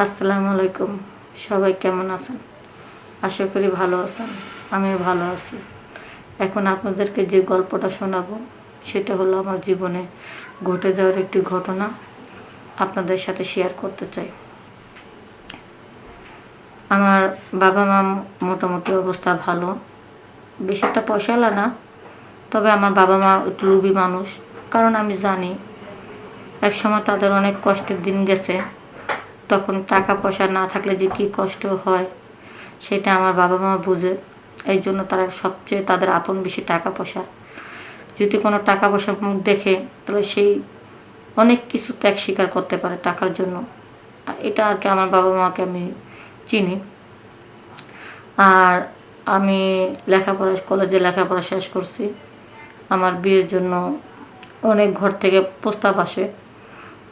আসসালামু আলাইকুম। সবাই কেমন আছেন? আশা করি ভালো আছেন। আমিও ভালো আছি। এখন আপনাদেরকে যে গল্পটা শোনাবো, সেটা হলো আমার জীবনে ঘটে যাওয়ার একটি ঘটনা আপনাদের সাথে শেয়ার করতে চাই। আমার বাবা মা মোটামুটি অবস্থা ভালো। বেশি একটা পয়সাওয়ালা না, তবে আমার বাবা মা একটু লুবি মানুষ। কারণ আমি জানি এক সময় তাদের অনেক কষ্টের দিন গেছে। তখন টাকা পয়সা না থাকলে যে কি কষ্ট হয়, সেটা আমার বাবা মা বুঝে। এই জন্য তারা সবচেয়ে তাদের আপন বেশি টাকা পয়সা। যদি কোনো টাকা পয়সার মুখ দেখে, তাহলে সেই অনেক কিছু ত্যাগ স্বীকার করতে পারে টাকার জন্য। এটা আর কি আমার বাবা মাকে আমি চিনি। আর আমি লেখাপড়া, কলেজে লেখাপড়া শেষ করছি। আমার বিয়ের জন্য অনেক ঘর থেকে প্রস্তাব আসে।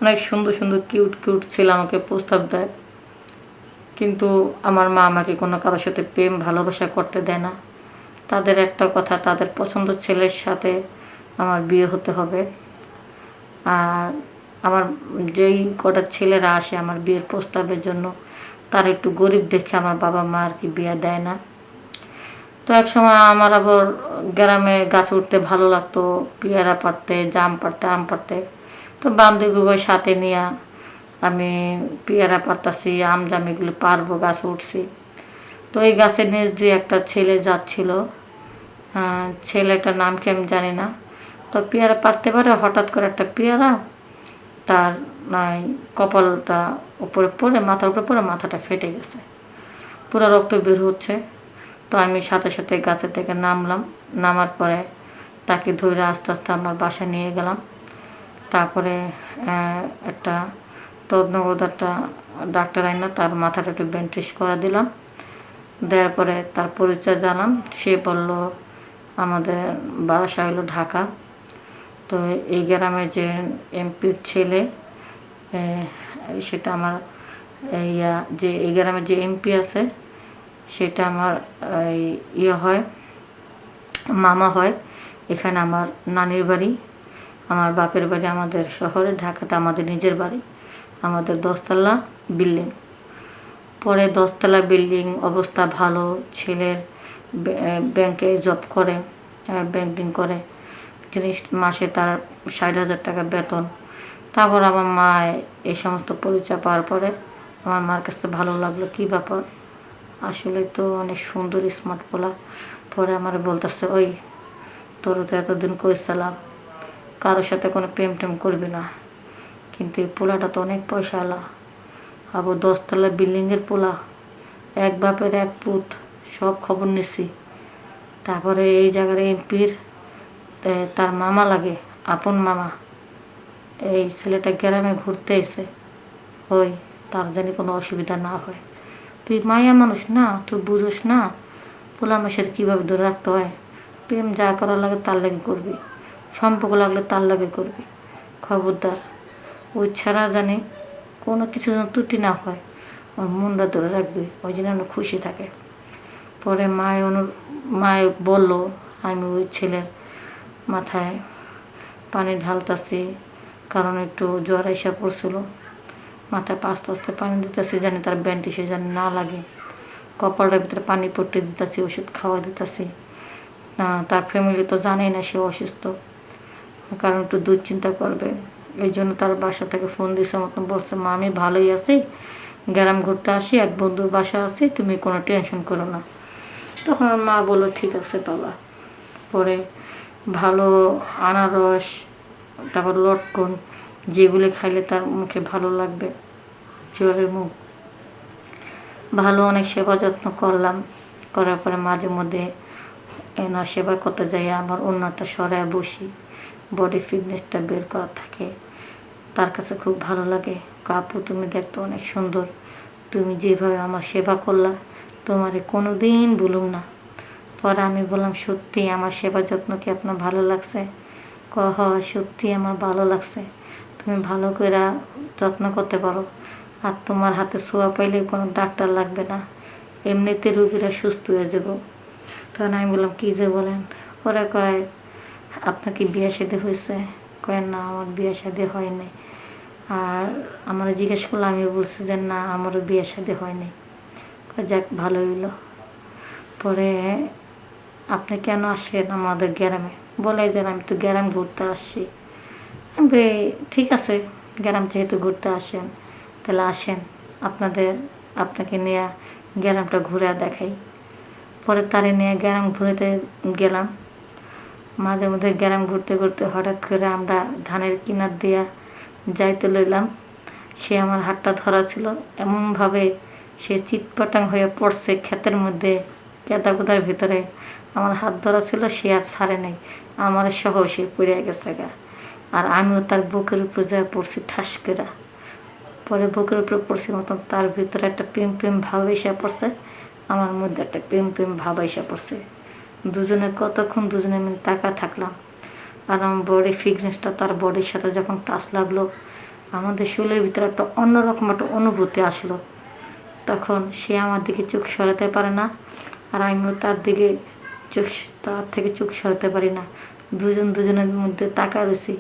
অনেক সুন্দর সুন্দর কিউট কিউট ছেলে আমাকে প্রস্তাব দেয়। কিন্তু আমার মা আমাকে কোনো কারোর সাথে প্রেম, ভালোবাসা করতে দেয় না। তাদের একটা কথা, তাদের পছন্দ ছেলের সাথে আমার বিয়ে হতে হবে। আর আমার যেই কটা ছেলেরা আসে আমার বিয়ের প্রস্তাবের জন্য, তার একটু গরিব দেখে আমার বাবা মা আর কি বিয়ে দেয় না। তো এক সময় আমার আবার গ্রামে গাছ উঠতে ভালো লাগতো, পেয়ারা পাড়তে, জাম পাড়তে, আম পাড়তে। তো বান্ধবী সাথে নিয়ে আমি পেয়ারা পারতাছি আম জাম পারব গাছ উঠছি। তো এই গাছের নিচ দিয়ে একটা ছেলে যাচ্ছিল। ছেলেটার নাম কি আমি জানি না। তো পেয়ারা পারতে পারে, হঠাৎ করে একটা পেয়ারা তার কপালটা উপরে পড়ে, মাথার উপরে পড়ে, মাথাটা ফেটে গেছে। পুরো রক্ত বের হচ্ছে। তো আমি সাথে সাথে গাছের থেকে নামলাম। নামার পরে তাকে ধরে আস্তে আস্তে আমার বাসায় নিয়ে গেলাম। তারপরে একটা তদনগদ একটা ডাক্তার আইনা, তার মাথাটা একটু ব্যান্ডেজ করে দিলাম। দেওয়ার পরে তার পরিচয় জানাম সে বলল, আমাদের বাসা হলো ঢাকা। তো এই গ্রামে যে এমপির ছেলে সেটা আমার, ইয়া, যে এই গ্রামে যে এমপি আছে, সেটা আমার ইয়ে হয়, মামা হয়। এখানে আমার নানির বাড়ি। আমার বাপের বাড়ি আমাদের শহরে ঢাকাতে আমাদের নিজের বাড়ি। আমাদের দশতলা বিল্ডিং। পরে দশতলা বিল্ডিং, অবস্থা ভালো, ছেলের ব্য- ব্যাংকে জব করে ব্যাংকিং করে। জিনিস মাসে তার ষাট হাজার টাকা বেতন। তারপর আমার মা এই সমস্ত পরিচয় পাওয়ার পরে আমার মার কাছে ভালো লাগল, কী ব্যাপার? আসলে তো অনেক সুন্দর স্মার্ট পোলা। পরে আমার বলতেছে, ওই, তোর তো এতদিন কইসালাম কারোর সাথে কোনো প্রেম টেম করবি না। কিন্তু এই পোলাটা তো অনেক পয়সা পয়সাওয়ালা। আবার দশতলা বিল্ডিংয়ের পোলা। এক বাপের এক পুত। সব খবর নিছি। তারপরে এই জায়গার এমপির তার মামা লাগে, আপন মামা। এই ছেলেটা গ্রামে ঘুরতে এসে, ওই তার জানি কোনো অসুবিধা না হয়। তুই মায়া মানুষ না, তুই বুঝোস না, পোলা মাসের কীভাবে ধরে রাখতে হয়। প্রেম যা করার লাগে তার লাগে করবি। সম্পর্ক লাগলে তার লাগে করবি। খবরদার। ওই ছাড়া জানি কোনো কিছু যেন ত্রুটি না হয়। ওর মনটা ধরে রাখবি, ওই জন্য যেন খুশি থাকে। পরে মায় অনু, মায় বলল, আমি ওই ছেলের মাথায় পানি ঢালতাছি, কারণ একটু জ্বর এসে পড়ছিল। মাথায় আস্তে আস্তে পানি দিতেছি, জানি তার ব্যান্ডেজে জানি না লাগে। কপালটার ভিতরে পানি পট্টি দিতেছি, ওষুধ খাওয়া দিতেছি। তার ফ্যামিলি তো জানেই না সে অসুস্থ। কারণ একটু দুশ্চিন্তা করবে। এই জন্য তার বাসা থেকে ফোন দিয়েছে মতন বলছে মা আমি ভালোই আছি। গ্রাম ঘুরতে আসি, এক বন্ধুর বাসা আছি, তুমি কোনো টেনশন করো না। তখন মা বলল, ঠিক আছে বাবা। পরে ভালো আনারস, তারপর লটকন, যেগুলি খাইলে তার মুখে ভালো লাগবে জ্বরের মুখ। ভালো অনেক সেবা যত্ন করলাম, করার পরে মাঝে মধ্যে এনার সেবা করতে যাই, আমার অন্যটা সরায় বসি। বডি ফিটনেসটা বের করা থাকে। তার কাছে খুব ভালো লাগে। কাপু তুমি দেখতে অনেক সুন্দর। তুমি যেভাবে আমার সেবা করলা, তোমারে কোনো দিন ভুলুম না। পরে আমি বললাম, সত্যি, আমার সেবা যত্ন কি আপনার ভালো লাগছে? ক হ সত্যি আমার ভালো লাগছে। তুমি ভালো করে যত্ন করতে পারো। আর তোমার হাতে শোয়া পাইলে কোনো ডাক্তার লাগবে না। এমনিতে রুগীরা সুস্থ হয়ে যাব। তখন আমি বললাম, কী যে বলেন? ওরা কয় আপনার কি বিয়ে শাদী হয়েছে? কয়, না, আমার বিয়ে শাদী হয়নি আর আমার জিজ্ঞেস করলে আমি বলছি যে, না, আমারও বিয়ে শাদী হয়নি কয়, যাক, ভালো হইল। পরে, আপনি কেন আসেন আমাদের গ্রামে? বলে যে, আমি তো গ্রাম ঘুরতে আসছি। ঠিক আছে, গ্রাম যেহেতু ঘুরতে আসেন, তাহলে আসেন। আপনাদের, আপনাকে নিয়ে গ্রামটা ঘুরে দেখাই। পরে তারে নিয়ে গ্রাম ঘুরেতে গেলাম। মাঝে মধ্যে গ্রাম ঘুরতে ঘুরতে হঠাৎ করে আমরা ধানের কিনার দিয়া যাইতে লইলাম। সে আমার হাতটা ধরা ছিল। এমনভাবে সে চিটপটাং হয়ে পড়ছে ক্ষেতের মধ্যে কেদা কুদার ভিতরে। আমার হাত ধরা ছিল, সে আর ছাড়ে নাই। আমার সহ সে পড়ে গেছে গা। আর আমিও তার বুকের উপরে যা পড়ছি ঠাস করে পরে বুকের উপরে পড়ছি মতন তার ভিতরে একটা প্রেম প্রেম ভাব এসে পড়ছে। আমার মধ্যে একটা প্রেম প্রেম ভাব এসে পড়ছে। দুজনে কতক্ষণ দুজনে আমি তাকা থাকলাম। আর আমার বডি ফিটনেসটা তার বডির সাথে যখন টাচ লাগল, আমাদের শরীরের ভিতরে একটা অন্যরকম একটা অনুভূতি আসলো। তখন সে আমার দিকে চোখ সরাতে পারে না, আর আমিও তার দিকে চোখ তার থেকে চোখ সরাতে পারি না। দুজন দুজনের মধ্যে তাকা রয়েছি।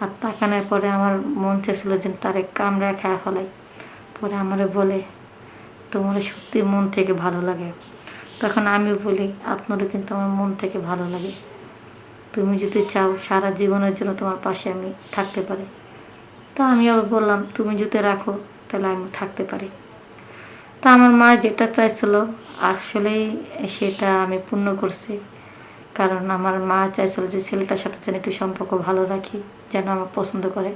আর তাকানোর পরে আমার মন চাইছিল যে তারে কামড়া খাওয়া ফেলাই। পরে আমারে বলে, তোমার সত্যি মন থেকে ভালো লাগে। তখন আমি বলি, আপনারও কিন্তু আমার মন থেকে ভালো লাগে। তুমি যদি চাও সারা জীবনের জন্য তোমার পাশে আমি থাকতে পারি। তা আমি আবার বললাম, তুমি যদি রাখো, তাহলে আমি থাকতে পারি। তা আমার মা যেটা চাইছিল, আসলেই সেটা আমি পূর্ণ করছি। কারণ আমার মা চাইছিল যে ছেলেটার সাথে যেন একটু সম্পর্ক ভালো রাখি, যেন আমার পছন্দ করে।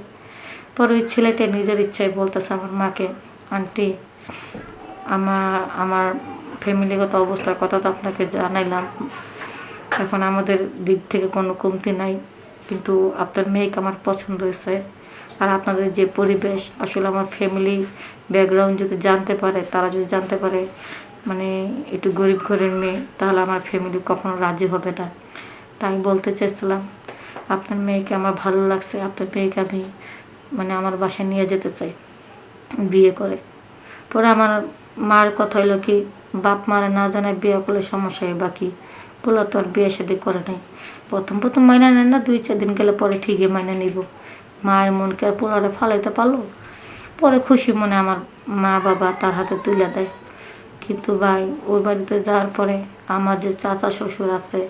পরে ওই ছেলেটা নিজের ইচ্ছায় বলতেছে আমার মাকে, আন্টি, আমার আমার ফ্যামিলিগত অবস্থার কথা তো আপনাকে জানাইলাম। এখন আমাদের দিক থেকে কোনো কমতি নাই। কিন্তু আপনার মেয়েকে আমার পছন্দ হয়েছে। আর আপনাদের যে পরিবেশ, আসলে আমার ফ্যামিলি ব্যাকগ্রাউন্ড যদি জানতে পারে, তারা যদি জানতে পারে মানে একটু গরিব ঘরের মেয়ে, তাহলে আমার ফ্যামিলি কখনো রাজি হবে না। তাই বলতে চাইছিলাম আপনার মেয়েকে আমার ভালো লাগছে, আপনার মেয়েকে আমি মানে আমার বাসায় নিয়ে যেতে চাই, বিয়ে করে। পরে আমার মার কথা হইল কি বাপ মারা না জানায় বিয়ে করলে সমস্যা হয়, বাকি বলো তো আর বিয়ে শাদি করে নাই। প্রথম প্রথম মাইনা নেন না, দুই, চার দিন গেলে পরে ঠিকই মাইনা নিব। মায়ের মনকে আর পোলারে ফালাইতে পারল? পরে খুশি মনে আমার মা বাবা তার হাতে তুলে দেয়। কিন্তু ভাই, ওই বাড়িতে যাওয়ার পরে আমার যে চাচা শ্বশুর আছে,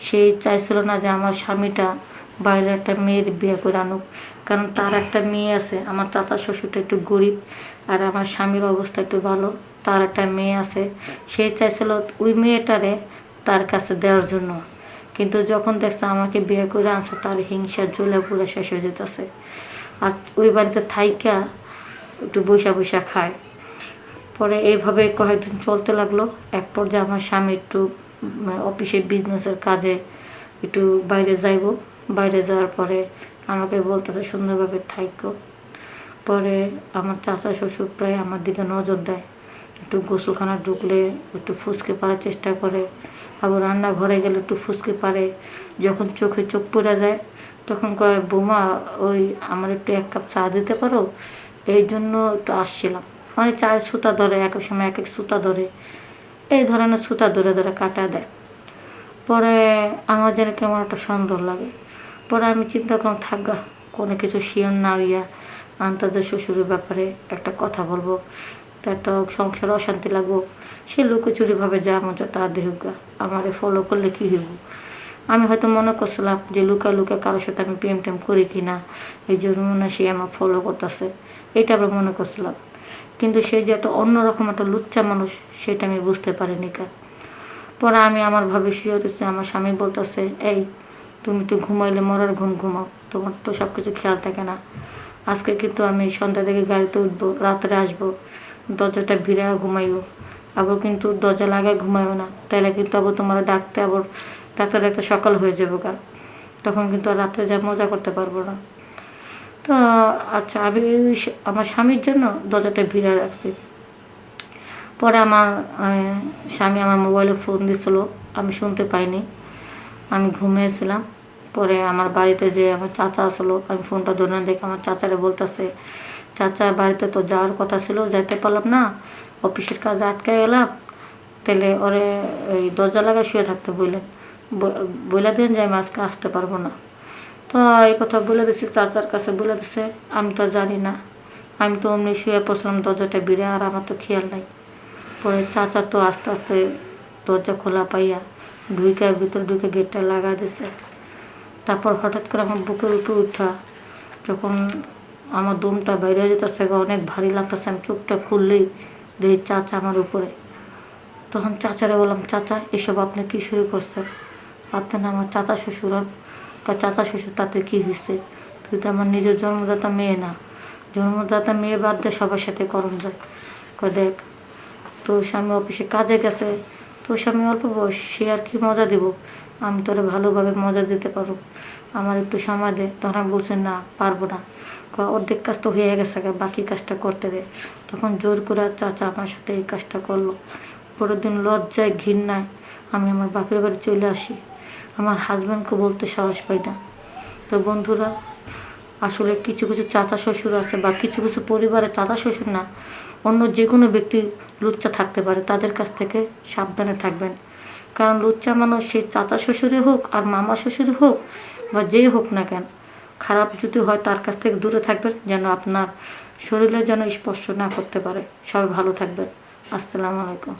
সেই চাইছিল না যে আমার স্বামীটা বাইরের একটা মেয়ের বিয়ে করে আনুক। কারণ তার একটা মেয়ে আছে, আমার চাচা শ্বশুরটা একটু গরিব আর আমার স্বামীর অবস্থা একটু ভালো। তার একটা মেয়ে আছে, সে চাইছিল ওই মেয়েটারে তার কাছে দেওয়ার জন্য। কিন্তু যখন দেখছে আমাকে বিয়ে করে আনছে, তার হিংসা জ্বলে পুরো শেষ হয়ে যেতেছে। আর ওই বাড়িতে থাইকা একটু বৈশা বৈশা খায়। পরে এইভাবে কয়েকদিন চলতে লাগল। এক পর্যায়ে আমার স্বামী একটু অফিসে বিজনেসের কাজে একটু বাইরে যাইব। বাইরে যাওয়ার পরে আমাকে বলতেছে, সুন্দরভাবে থাইকো। পরে আমার চাচা, শ্বশুর প্রায় আমার দিকে নজর দেয়। একটু গোসলখানা ঢুকলে একটু ফুসকে পারার চেষ্টা করে, আবার রান্নাঘরে গেলে একটু ফুসকে পারে। যখন চোখে চোখ পড়ে যায়, তখন কয়, বোমা, ওই আমার একটু এক কাপ চা দিতে পারো? এই জন্য একটু আসছিলাম। মানে চার সুতা ধরে এক এক সময় এক এক সুতা ধরে। এই ধরনের সুতা ধরে ধরে কাটা দেয়। পরে আমার যেন কেমন একটা সন্দেহ লাগে। পরে আমি চিন্তা করলাম থাকগা কোনো কিছু শিয়ন না হইয়া আন্তাজের শ্বশুরের ব্যাপারে একটা কথা বলব। একটা সংসার অশান্তি লাগবো সে লুকোচুরিভাবে যা মজা তা দেহুগা আমারে ফলো করলে কী হইব? আমি হয়তো মনে করছিলাম যে লুকা লুকা কারোর সাথে আমি প্রেম টেম করি কি না এই জন্য মনে সে আমার ফলো করতেছে। এটা আবার মনে করছিলাম। কিন্তু সে যে একটা অন্যরকম একটা লুচ্চা মানুষ, সেটা আমি বুঝতে পারিনি কা। পরে আমি আমার ভাবে শুয়ে রয়েছে, আমার স্বামী বলতেছে, এই, তুমি তো ঘুমাইলে মরার ঘুম ঘুমাও, তোমার তো সব কিছু খেয়াল থাকে না। আজকে কিন্তু আমি সন্ধ্যা থেকে গাড়িতে উঠবো, রাত্রে আসব। দরজাটা ভিড়ে ঘুমাইও। আবার কিন্তু দরজা লাগায় ঘুমাইও না। তাইলে কিন্তু আবার তোমার ডাকতে আবার ডাক্তার ডাক্তার সকাল হয়ে যাব গা। তখন কিন্তু আর রাত্রে যা মজা করতে পারব না। তো আচ্ছা আমি আমার স্বামীর জন্য দরজাটা ভিড়ে রাখছি। পরে আমার স্বামী আমার মোবাইলে ফোন দিছিল। আমি শুনতে পাইনি। আমি ঘুমিয়েছিলাম। পরে আমার বাড়িতে যে আমার চাচা আসলো, আমি ফোনটা ধরে দেখে আমার চাচারে বলতেছে চাচা বাড়িতে তো যাওয়ার কথা ছিল, যাইতে পারলাম না। অফিসের কাজে আটকে গেলাম। তাহলে ওরে ওই দরজা লাগায় শুয়ে থাকতে বললেন বইলা দিন যে আমি আজকে আসতে পারব না। তো এই কথা বলে দিছে, চাচার কাছে বলে দিছে, আমি তো জানি না। আমি তো অমনি শুয়ে পড়ছিলাম, দরজাটা বিড়ে আর আমার তো খেয়াল নাই। পরে চাচা তো আস্তে আস্তে দরজা খোলা পাইয়া ঢুইকা ভিতরে ঢুকে গেটটা লাগা দিছে। তারপর হঠাৎ করে আমার বুকের উপরে উঠা, যখন আমার দমটা বাইরে যেতেছে অনেক ভারী লাগতেছে, আমি চোখটা খুললেই দেখি চাচা আমার উপরে। তখন চাচারে বললাম, চাচা, এসব আপনি কী শুরু করছেন? আপনি না, আমার চাচা শ্বশুর কা চাচা শ্বশুর, তাতে কী হয়েছে? তুই তো আমার নিজের জন্মদাতা মেয়ে না। জন্মদাতা মেয়ে বাদ দিয়ে সবার সাথে করণ যায়। দেখ তো স্বামী অফিসে কাজে গেছে তো স্বামী অল্প বয়স, সে আর কি মজা দেব? আমি তোরে ভালোভাবে মজা দিতে পারব। আমার একটু সময় দে। তখন আমি বলছি, না, পারব না। অর্ধেক কাজ তো হয়ে গেছে বাকি কাজটা করতে দে। তখন জোর করে চাচা আমার সাথে এই কাজটা করল। পরের দিন লজ্জায় ঘৃণায় আমি আমার বাপের বাড়ি চলে আসি। আমার হাজব্যান্ডকে বলতে সাহস পাই না। তো বন্ধুরা আসলে কিছু কিছু চাচা শ্বশুর আছে বা কিছু কিছু পরিবারে চাচা শ্বশুর না, অন্য যে কোনো ব্যক্তি লুচ্চা থাকতে পারে, তাদের কাছ থেকে সাবধানে থাকবেন। কারণ লুচ্চা মানুষ সেই চাচা শ্বশুরে হোক আর মামা শ্বশুরে হোক বা যেই হোক না কেন, খারাপ যদি হয় তার কাছ থেকে দূরে থাকবেন যেন আপনার শরীরে যেন স্পর্শ না করতে পারে। সবাই ভালো থাকবেন। আসসালামু আলাইকুম।